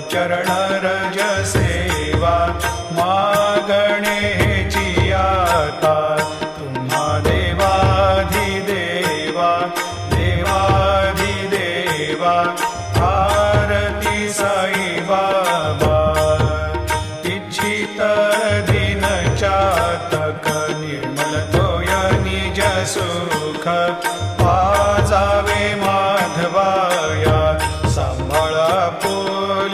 चरण रज सेवा मागणेची आता तुम्हा देवाधिदेवा देवाधिदेवा आरती साई बाबा इच्छित दिन चातक निर्मल तोय